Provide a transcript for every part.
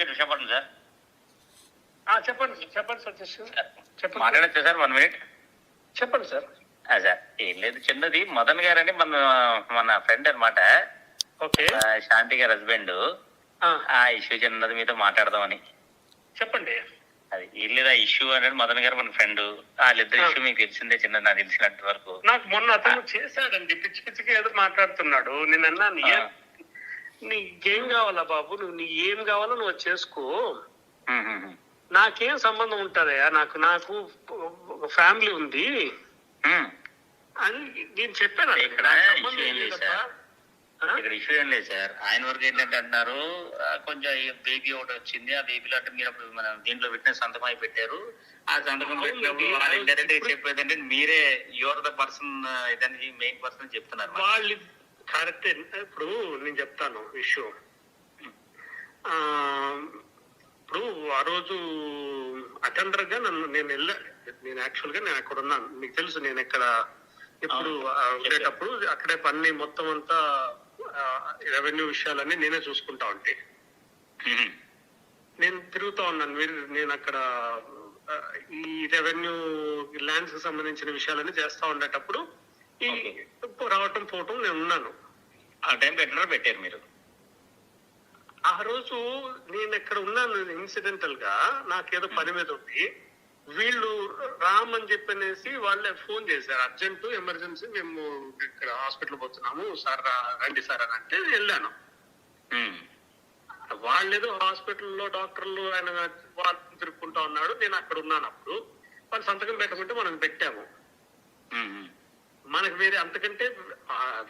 Sir. చెప్పండి చెప్పండి సతీష్ చెప్పండి. మాట్లాడచ్చు సార్? One minute. చెప్పండి సార్. సార్ ఏం లేదు చిన్నది. మదన్ గారని మన మన ఫ్రెండ్ అనమాట ఓకే. శాంతి గారి హస్బెండ్ ఆ, ఇష్యూ చిన్నది మీతో మాట్లాడదామని. చెప్పండి. అది ఏం లేదు ఆ ఇష్యూ అనేది మదన్ గారు మన ఫ్రెండ్ వాళ్ళిద్దరు. ఇష్యూ మీకు తెలిసిందే చిన్నది నాకు తెలిసినంత వరకు. నాకు మొన్న అతను చేశాడండి. పిచ్చి పిచ్చిగా ఏదో మాట్లాడుతున్నాడు. నేను అన్నాను ఆ. "ఏ- నీకేం కావాలా బాబు నువ్వు నీ ఏం కావాలో నువ్వు చేసుకో. నాకేం సంబంధం ఉంటుందయ్యా నాకు నాకు ఒక ఫ్యామిలీ ఉంది. అని నేను చెప్పాను. ఇక్కడ? ఇక్కడ ఇష్యూ ఏం లేదు సార్ ఆయన వరకు ఏంటంటే అంటున్నారు కొంచెం బేబీ ఒకటి వచ్చింది ఆ బేబీలో అంటే మీరు అప్పుడు మన దీంట్లో పెట్టిన సంతకం అయి పెట్టారు ఆ సంతకం. పెట్టినప్పుడు వాళ్ళు గా చెప్పేది అంటే మీరే యువర్ ద పర్సన్ ఇదని మెయిన్ పర్సన్ చెప్తున్నారు. వాళ్ళు కరెక్టే. ఇప్పుడు నేను చెప్తాను ఇష్యూ ఆ, ఇప్పుడు ఆ రోజు అటెండర్గా నన్ను నేను వెళ్ళా. నేను యాక్చువల్గా నేను అక్కడ ఉన్నాను. మీకు తెలుసు నేను ఎక్కడ ఇప్పుడు ఉండేటప్పుడు అక్కడే పని మొత్తం అంతా రెవెన్యూ విషయాలన్నీ నేనే చూసుకుంటా ఉంటే. నేను తిరుగుతా ఉన్నాను. మీరు నేను అక్కడ ఈ రెవెన్యూ ల్యాండ్స్కి సంబంధించిన విషయాలన్నీ చేస్తా ఉండేటప్పుడు ఈ రావటం పోవటం నేను ఉన్నాను. ఆ టైం పెట్టారో పెట్టారు మీరు. ఆ రోజు నేను ఎక్కడ ఉన్నాను ఇన్సిడెంటల్గా నాకేదో పని మీద ఉంది. వీళ్ళు రామ్ అని చెప్పనేసి వాళ్ళే ఫోన్ చేశారు. అర్జెంట్ ఎమర్జెన్సీ మేము ఇక్కడ హాస్పిటల్ పోతున్నాము. సార్ రండి సార్ అని అంటే వెళ్ళాను. వాళ్ళేదో హాస్పిటల్లో డాక్టర్లు ఆయన వాళ్ళు తిరుక్కుంటా ఉన్నాడు. నేను అక్కడ ఉన్నాను అప్పుడు. వాళ్ళు సంతకం పెట్టమంటే మనం పెట్టాము. మనకు వేరే అంతకంటే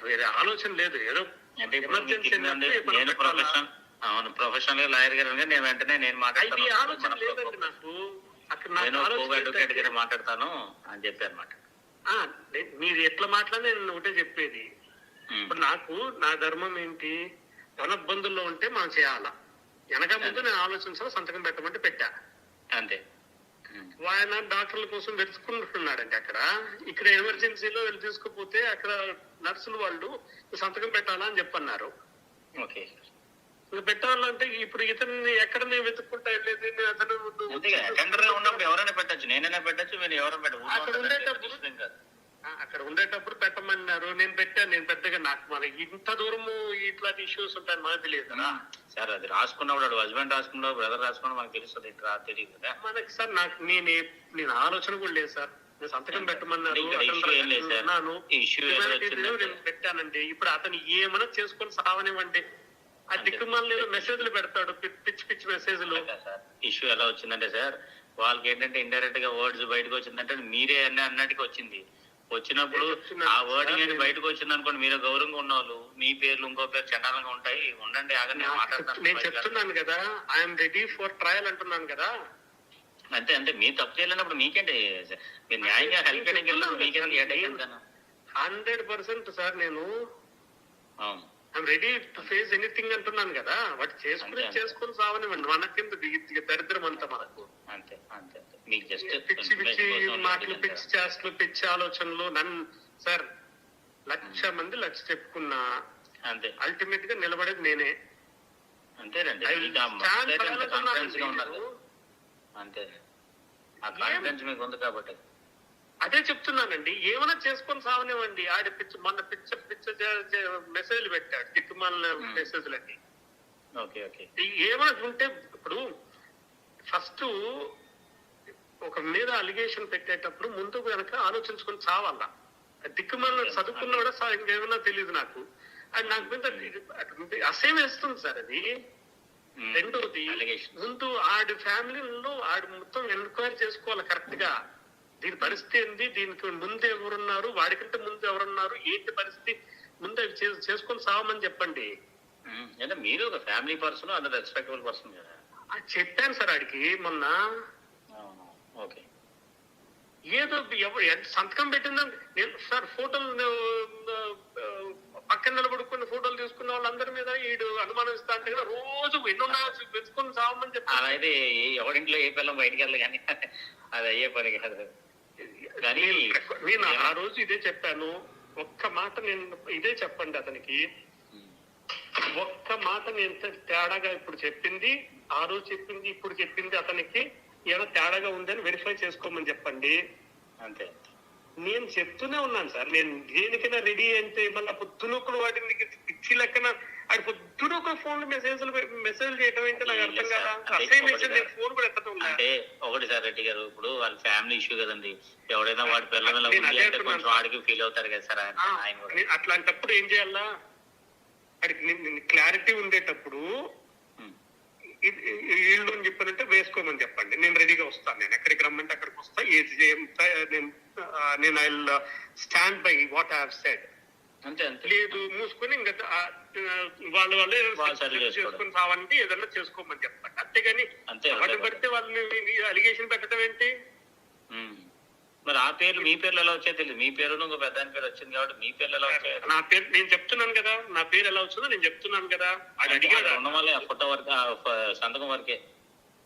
వేరే ఆలోచన లేదు. ఏదో అంటే నేను పెట్టాలా? ప్రొఫెషనల్ అవును ప్రొఫెషనల్ లాయర్ గారు నేను వెంటనే నేను మాట్లాడతాను. మాట్లాడతాను అని చెప్పి అనమాట మీరు ఎట్లా మాట్లాడినా నేను ఒకటే చెప్పేది. ఇప్పుడు నాకు నా ధర్మం ఏంటి? ధనబ్బందుల్లో ఉంటే మనం చేయాలా? వెనక ముందు నేను ఆలోచించాలి సంతకం పెట్టమంటే పెట్టా. అంతే. ఆయన డాక్టర్ల కోసం వెతుకుంటున్నాడండి అక్కడ. ఇక్కడ ఎమర్జెన్సీలో వెళ్ళి తీసుకుపోతే అక్కడ నర్సులు వాళ్ళు సంతకం పెట్టాలా అని చెప్పన్నారు. ఓకే. పెట్టాలంటే ఇప్పుడు ఇతన్ని ఎక్కడ నేను వెతుక్కుంటా వెళ్ళేది? నేను అతను ఉన్నప్పుడు ఎవరైనా పెట్టచ్చు నేనైనా పెట్టచ్చు మీరు ఎవరైనా పెట్టచ్చు. అక్కడ ఉండేటప్పుడు- అక్కడ ఉండేటప్పుడు పెట్టమన్నారు. నేను పెట్టాను. నేను పెద్దగా నాకు మన ఇంత దూరము ఇట్లాంటి ఇష్యూస్ ఉంటాయని మనకు తెలియదు కదా. సార్ అది రాసుకున్నప్పుడు హస్బెండ్ రాసుకున్నాడు బ్రదర్ రాసుకున్నాడు మనకు తెలుస్తుంది ఇట్లా తెలియదు కదా. మనకి సార్ నాకు నేను నేను ఆలోచన కూడా లేదు సార్. నేను సంతకం పెట్టమన్నారు. నేను పెట్టానండి. ఇప్పుడు అతను ఏమైనా చేసుకొని సావనివ్వండి. ఆ. దిక్కుమాల మెసేజ్లు పెడతాడు. పిచ్చి పిచ్చి మెసేజ్లు ఇష్యూ ఎలా వచ్చిందంటే సార్ వాళ్ళకి ఏంటంటే ఇండైరెక్ట్గా వర్డ్స్ బయటకు వచ్చిందంటే మీరే అన్న అన్నట్టుగా వచ్చింది. వచ్చినప్పుడు ఆ వర్డింగ్ బయటకు వచ్చింది అనుకోండి మీరు గౌరవంగా ఉన్న వాళ్ళు మీ పేర్లు ఇంకో పేరు చండాలంగా ఉంటాయి ఉండండి ఆగండి నేను మాట్లాడతాను. నేను చెప్తున్నాను కదా ఐఎమ్ రెడీ ఫర్ ట్రయల్ అంటున్నాను కదా. అంతే అంతే మీ తప్పు చేయలేనప్పుడు మీకేంటి మీరు న్యాయంగా హెల్ప్ చేయడానికి హండ్రెడ్ పర్సెంట్ సార్ నేను రెడీ టు ఫేస్ ఎనీథింగ్ అంటున్నాను కదా వాటి చేసుకుని. చేసుకుని సావనివ్వండి మనకింత దరిద్రం అంతా మనకు? అంతే అంతే. పిచ్చి పిచ్చి మాటలు పిచ్చి చేష్టలు పిచ్చి ఆలోచనలు నన్ను సార్ లక్ష మంది లక్ష చెప్పుకున్నా అంతే. అల్టిమేట్గా నిలబడేది నేనే. అంతేనండి. కాన్ఫిడెన్స్గా ఉన్నారు. అంతే. ఆ కాన్ఫిడెన్స్ మీకు ఉంది కాబట్టి. అదే చెప్తున్నానండి. ఏమైనా చేసుకొని సావనివ్వండి. ఆడి పిచ్చి మొన్న పిచ్చ పిచ్చ మెసేజ్లు పెట్టాడు దిక్కుమాలిన Hmm. మెసేజ్లన్నీ okay okay. ఏమైనా ఉంటే ఇప్పుడు ఫస్ట్ ఒక మీద అలిగేషన్ పెట్టేటప్పుడు ముందు వెనక ఆలోచించుకొని చావాలా దిక్కుమాల చదువుకున్నాడా సార్ ఇంకేమైనా తెలియదు నాకు. అది నాకు మీద అసేమ్ వేస్తుంది సార్ అది. రెండోది అలిగేషన్ ముందు ఆడి ఫ్యామిలీలో ఆడి మొత్తం ఎంక్వైరీ చేసుకోవాలి కరెక్ట్గా. దీని పరిస్థితి ఏంది? దీనికి ముందు ఎవరున్నారు? వాడికంటే ముందు ఎవరున్నారు? ఏంటి పరిస్థితి? ముందు అవి చేసుకొని సావమని చెప్పండి. అంటే మీరు ఒక ఫ్యామిలీ పర్సన్ అది రెస్పెక్టబుల్ పర్సన్ కదా. చెప్పాను సార్ ఆడికి మొన్న. ఏదో ఎవరు ఎంత సంతకం పెట్టిందని నేను సార్ ఫోటోలు పక్కన నిలబడుకుని ఫోటోలు తీసుకున్న వాళ్ళందరి మీద ఈడు అనుమానిస్తా అంటే కదా రోజు ఎన్నున్నాయో వెతుకొని సావమని అలా చెప్పాను అయితే ఏ- ఎవరింట్లో ఏ పిల్లం బయటికి వెళ్ళదు కానీ అది అయ్యే పని కాదు. కానీ నేను- ఆ రోజు ఇదే చెప్పాను. ఒక్క మాట నేను ఇదే చెప్పండి అతనికి. ఒక్క మాట నేను తేడాగా ఇప్పుడు చెప్పింది ఆ రోజు చెప్పింది ఇప్పుడు చెప్పింది అతనికి. ఏదో తేడాగా ఉందని వెరిఫై చేసుకోమని చెప్పండి. అంతే. నేను చెప్తూనే ఉన్నాను సార్. నేను దేనికైనా రెడీ అంటే మళ్ళీ పొద్దునొక్కడు వాటిని పిచ్చి లెక్కన అది పొద్దునొక్క ఫోన్ మెసేజ్లు మెసేజ్ చేయడం ఏంటి నాకు అర్థం కదా? అసైన్మెంట్ నేను ఫోన్ కూడా ఎత్తడం లే. అంటే ఒకటి సార్ రెడ్డి గారు ఇప్పుడు వాళ్ళ ఫ్యామిలీ ఇష్యూ కదండి. ఎవడైనా వాడి పిల్లల అంటే కొంచెం వాడికి ఫీల్ అవుతారు కదా సార్ ఆయన అట్లాంటప్పుడు ఏం చేయాలా? వాడికి క్లారిటీ ఉండేటప్పుడు వీళ్ళు అని చెప్పారంటే వేసుకోమని చెప్పండి. నేను రెడీగా వస్తాను. నేను ఎక్కడికి రమ్మంటే అక్కడికి వస్తా. ఏది నేను నేను I stand by what I have said. లేదు మూసుకొని ఇంకా వాళ్ళు వాళ్ళే. చేసుకొని సావంటే ఏదన్నా చేసుకోమని చెప్పండి. అంతేగాని అంతే. పడితే వాళ్ళని అలిగేషన్ పెట్టడం ఏంటి. మరి ఆ పేర్లు మీ పేర్లు ఎలా వచ్చాయో తెలియదు మీ పేరు ఇంకో పెద్ద పేరు వచ్చింది కాబట్టి మీ పేర్లు ఎలా వచ్చాయో నా పేరు నేను చెప్తున్నాను కదా. నా పేరు ఎలా వచ్చిందో నేను చెప్తున్నాను కదా. అది అడిగాడు. ఆ ఫోటో వరకు సంతకం వరకే.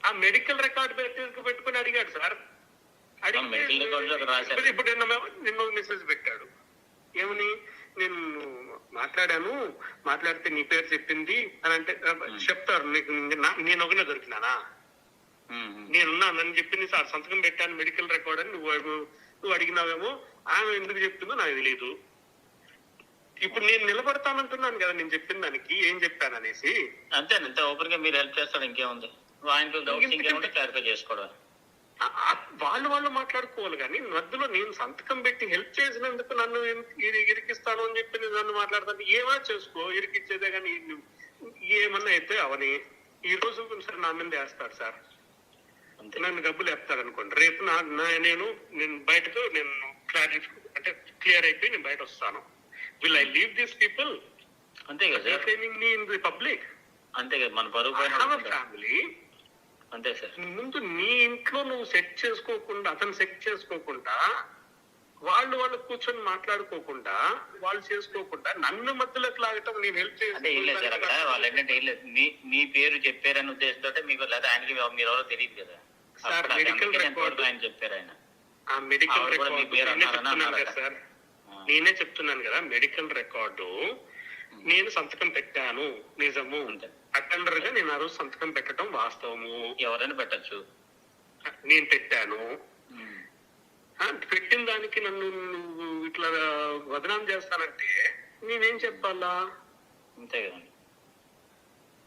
ఆ మెడికల్ రికార్డ్ పెట్టి పెట్టుకుని అడిగాడు సార్. ఇప్పుడు- నిన్న నిన్న మెసేజ్ పెట్టాడు. ఏమని? నేను మాట్లాడాను. మాట్లాడితే నీ పేరు చెప్పింది అని అంటే చెప్తారు. నీకు నేను ఒకనే దొరికినానా. నేనున్నానని చెప్పింది సార్ సంతకం పెట్టాను మెడికల్ రికార్డ్ అని నువ్వు నువ్వు అడిగినావేమో ఆమె ఎందుకు చెప్తుందో నాకు తెలియదు ఇప్పుడు నేను నిలబడతానంటున్నాను కదా నేను చెప్పిన దానికి ఏం చెప్పాను అనేసి. అంతే అంతే ఓపెన్గా మీరు హెల్ప్ చేస్తారు ఇంకేముంది. ఆయనకు డౌట్స్ ఇంకేముంటే క్లారిఫై చేసుకోవడం. వాళ్ళు వాళ్ళు మాట్లాడుకోవాలి కానీ మధ్యలో నేను సంతకం పెట్టి హెల్ప్ చేసినందుకు నన్ను ఇరి- ఇరి- ఇరికిస్తాను అని చెప్పి నేను నన్ను మాట్లాడతాను ఏమైనా చేసుకో ఇరికిచ్చేదే కానీ ఏమన్నా అయితే అవని. ఈ రోజు సరే నా మీద వేస్తాడు సార్. నన్ను డబ్బులు వేస్తాడు అనుకోండి రేపు నా నేను నేను బయటకు నేను క్లారిఫై అంటే క్లియర్ అయిపోయి నేను బయట వస్తాను. Will I leave these people అంతే కదా మీ ఇన్ ది పబ్లిక్ అంతే కదా మన ఉంటుంది. ఫ్యామిలీ అంతే సార్. ముందు నీ ఇంట్లో నువ్వు సెట్ చేసుకోకుండా అతను సెట్ చేసుకోకుండా వాళ్ళు వాళ్ళు కూర్చొని మాట్లాడుకోకుండా వాళ్ళు చేసుకోకుండా నన్ను మధ్యలోకి లాగటం నేను హెల్ప్ అంటే ఏం లేదు సార్ అక్కడ వాళ్ళు ఏంటంటే ఏం లేదు. మీ మీ పేరు చెప్పారని ఉద్దేశంతో మీకు లేదా ఆయనకి మీరు ఎవరో తెలియదు కదా. సార్, ఎంతవరకు ఆయన చెప్పారు ఆయన. ఆ మెడికల్ రికార్డు సార్. నేనే చెప్తున్నాను కదా మెడికల్ రికార్డు నేను సంతకం పెట్టాను నిజము. అటెండర్గా నేను ఆ రోజు సంతకం పెట్టడం వాస్తవము. ఎవరైనా పెట్టచ్చు. నేను పెట్టాను. పెట్టిన దానికి నన్ను నువ్వు ఇట్లా వదనాం చేస్తానంటే నేనేం చెప్పాలా? అంతే కదండి.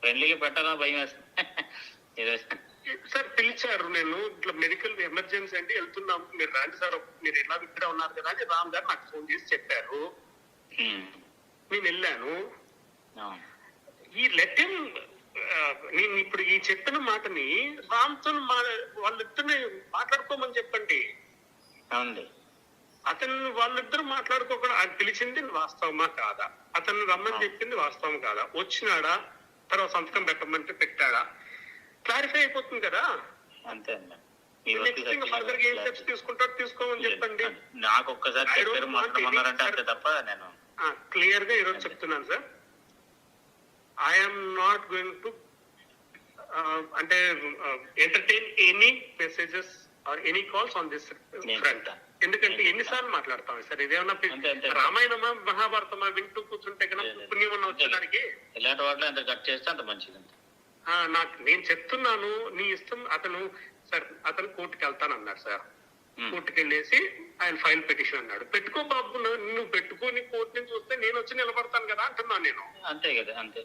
ఫ్రెండ్లీగా పెట్టాలా? భయం వేస్తుంది. ఏదో సార్ పిలిచారు నేను. ఇట్లా మెడికల్ ఎమర్జెన్సీ అంటే వెళ్తున్నాము మీరు రాండి సార్ మీరు ఎలా ఇక్కడే ఉన్నారు కదా అని రామ్ గారు నాకు ఫోన్ చేసి చెప్పారు. నేను వెళ్ళాను. ఈ లెటర్ నేను ఇప్పుడు ఈ చెప్పిన మాటని రామ్తో మా వాళ్ళిద్దరిని మాట్లాడుకోమని చెప్పండి. అవునండి. అతను వాళ్ళిద్దరు మాట్లాడుకోకుండా ఆయన పిలిచింది వాస్తవమా కాదా? అతను రమ్మని చెప్పింది వాస్తవం కాదా? వచ్చినాడా? తర్వాత సంతకం పెట్టమంటే పెట్టాడా? క్లారిఫై అయిపోతుంది కదా? అంతే అండి. ఏం స్టెప్స్ తీసుకుంటారో తీసుకోమని చెప్పండి. నాకు ఒక్కసారి అంతే తప్ప నేను క్లియర్గా ఈరోజు చెప్తున్నాను sir. I'm not going to అంటే entertain any messages or any calls on this front. ఎందుకంటే ఎన్నిసార్లు మాట్లాడతాం సార్. ఇదేమన్నా. రామాయణమా మహాభారతమా వింటూ కూర్చుంటే లేదు. పుణ్యం ఉన్న వచ్చేదానికి ఇలాంటి వాటిలో ఎంత కట్ చేస్తే అంత మంచిది నాకు నేను చెప్తున్నాను నీ ఇష్టం అతను సార్ అతను కోర్టుకి వెళ్తాను అన్నాడు సార్. కోర్టుకి వెళ్ళేసి ఆయన ఫైల్ పిటిషన్ అన్నాడు. పెట్టుకో బాబు నువ్వు పెట్టుకొని కోర్టు నుంచి వస్తే నేను వచ్చి నిలబడతాను కదా అంటున్నాను నేను. అంతే కదా అంతే.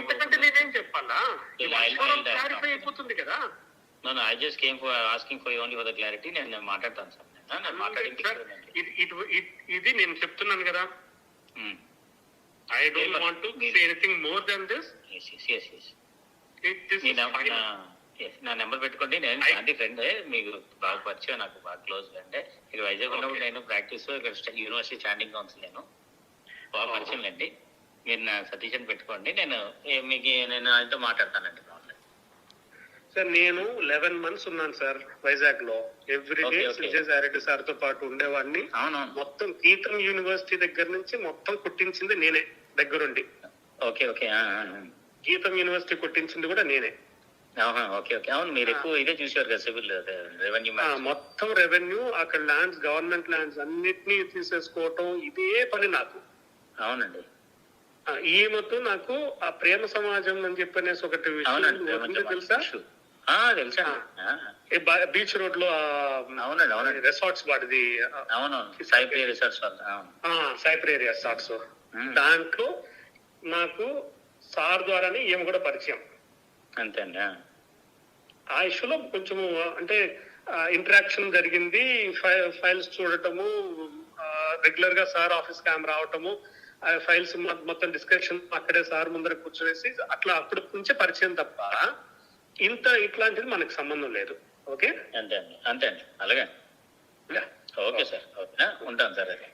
చెప్పినప్పుడు నేనేం చెప్పాలా? క్లారిఫై అయిపోతుంది కదా. నన్ను I just came for asking for only for the clarity నేను మాట్లాడతాను సార్. ఇది నేను చెప్తున్నాను కదా. I don't want to say anything more than this yes yes this మీ నం- నెంబర్ పెట్టుకోండి. నేను శాంతి ఫ్రెండ్ మీకు బాగా పరిచయం నాకు బాగా క్లోజ్ అంటే ఇక్కడ వైజాగ్ ఉన్నప్పుడు నేను ప్రాక్టీస్ ఇక్కడ స్ట- యూనివర్సిటీ స్టాండింగ్ కౌన్సిల్ నేను బాగా Oh. పరిచయం అండి మీరు నా సతీష్ పెట్టుకోండి. నేను మీకు నేను ఆయనతో మాట్లాడతానండి సార్ నేను లెవెన్ మంత్స్ ఉన్నాను సార్ వైజాగ్లో ఎవ్రీ డే. విజయసాయిరెడ్డి సార్తో పాటు ఉండేవాడిని. మొత్తం గీతం యూనివర్సిటీ దగ్గర నుంచి మొత్తం కుట్టించింది నేనే దగ్గరుండి. Okay okay. గీతం యూనివర్సిటీ కుట్టించింది కూడా నేనే. Okay okay. అవును మీరు ఎక్కువ ఇదే చూసారు కదా సివిల్ రెవెన్యూ మొత్తం రెవెన్యూ అక్కడ ల్యాండ్స్ గవర్నమెంట్ ల్యాండ్స్ అన్నిటినీ తీసేసుకోవటం ఇదే పని నాకు. అవునండి. ఆ, ఈమెతో నాకు ఆ ప్రేమ సమాజం అని చెప్పనేసి ఒకటి తెలుసా? తెలుసా ఈ బీచ్ రోడ్లో అవునండి అవునండి. రిసార్ట్స్ వాడిది. అవునవును సాయిప్రియ రిసార్ట్స్ వాళ్ళ అవును. సైప్రేరి రిసార్ట్స్ దాంట్లో నాకు సార్ ద్వారానే ఈమె కూడా పరిచయం. అంతే అండి ఆ. ఇష్యూలో కొంచెం అంటే ఇంటరాక్షన్ జరిగింది. ఫైల్స్ చూడటము రెగ్యులర్గా సార్ ఆఫీస్కి ఆమె రావటము ఫైల్స్ మొత్తం డిస్కషన్ అక్కడే సార్ ముందర కూర్చోవేసి అట్లా అప్పటి నుంచే పరిచయం తప్ప ఇంత ఇట్లాంటిది మనకు సంబంధం లేదు. ఓకే? అంతే అండి అంతే అండి అలాగే ఓకే సార్. ఓకే ఉంటాను సార్ అది